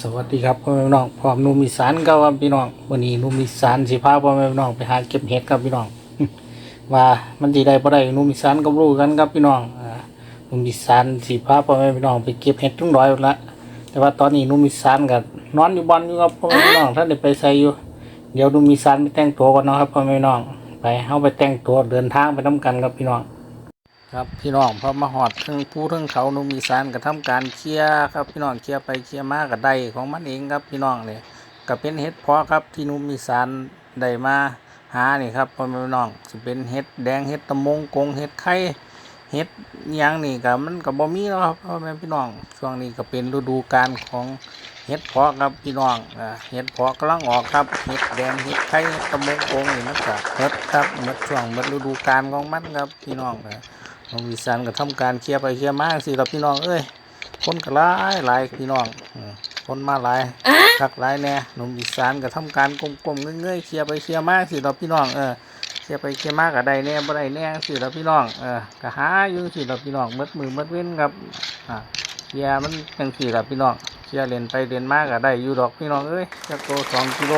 สวัสดีครับพ่อแม่พี่น้องพร้อมนุ่มอีสานครับพี่น้องวันนี้นุ่มอีสานสิพาพ่อแม่พี่น้องไปหาเก็บเห็ดครับพี่น้อง ว่ามันสิได้บ่ได้นุ่มอีสานก็รู้กันครับพี่น้องอ่านุ่มอีสานสิพาพ่อแม่พี่น้องไปเก็บเห็ดทุ่งดอยละแต่ว่าตอนนี้นุ่มอีสานก็นอนอยู่บ้านอยู่ครับพ่อแม่พี่น้องท่านได้ไปใส่อยู่ เดี๋ยวนุ่มอีสานไปแต่งตัวก่อนเนาะครับพ่อแม่พี่น้องไปเฮาไปแต่งตัวเดินทางไปนํกันครับพี่น้อง ครับพี่น้องพอมาหอดทั้งผู้ทั้งเขาหนุ่มอีสานก็ทำการเคลียครับ พี่น้องเคลียไปเคลียมาก็ไดของมันเองครับพี่น้องเนี่ยก็เป็นเห็ดเพาะครับที่หนุ่มอีสานได้มาหานี่ครับพ่อแม่พี่น้องจะเป็นเห็ดแดงเห็ดตะมงกงเห็ดไข่เห็ดยังนี่ก็มันก็บ่มีแล้วครับพ่อแม่พี่น้องช่วงนี้ก็เป็นฤดูกาลของเห็ดเพาะครับพี่น้องเห็ดเพาะกำลังออกครับเห็ดแดงเห็ดไข่ตะมงกงนี่มันก็เห็ดครับหมดช่วงหมดฤดูกาลของมันครับพี่น้องเออ น้องอีสานก็ทำการเคลียร์ไปเคลียร์มาสิครับพี่น้องเอ้ยคนก็หลายหลายพี่น้องอืมคนมาหลายคักหลายแน่หนุ่มอีสานก็ทำการกลมๆเงยๆเคลียร์ไปเคลียร์มาสิครับพี่น้องเออเคลียร์ไปเคลียร์มาก็ได้แน่บ่ได้แน่สิครับพี่น้องเออก็หาอยู่สิครับพี่น้องมัดมือมัดเว้นครับอ่าเคลียร์มันจังสี่ครับพี่น้องเคลียร์เล่นไปเล่นมาก็ได้อยู่ดอกพี่น้องเอ้ยจักโตสองกิโล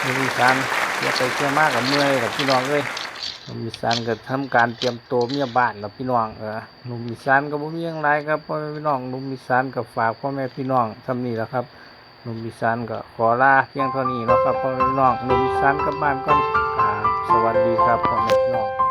หนุ่มอีสานเคลียร์ไปเคลียร์มาก็เมื่อยครับพี่น้องเอ้ยห นุ่มอีสานก็ทำการเตรียมตัวเมียบ้านแล้วพี่น้องเออหนุ่มอีสานก็บ่มีอยังไรครับพ่อแม่พี่น้องหนุ่มอีสานก็ฝากพ่อแม่พี่น้องทำนี่แหละครับหนุ่มอีสานก็ขอลาเพียงเท่านี้นะครับพ่อแม่พี่น้องหนุ่มอีสานกลับบ้านก่อนครับสวัสดีครับพ่อแม่พี่น้อง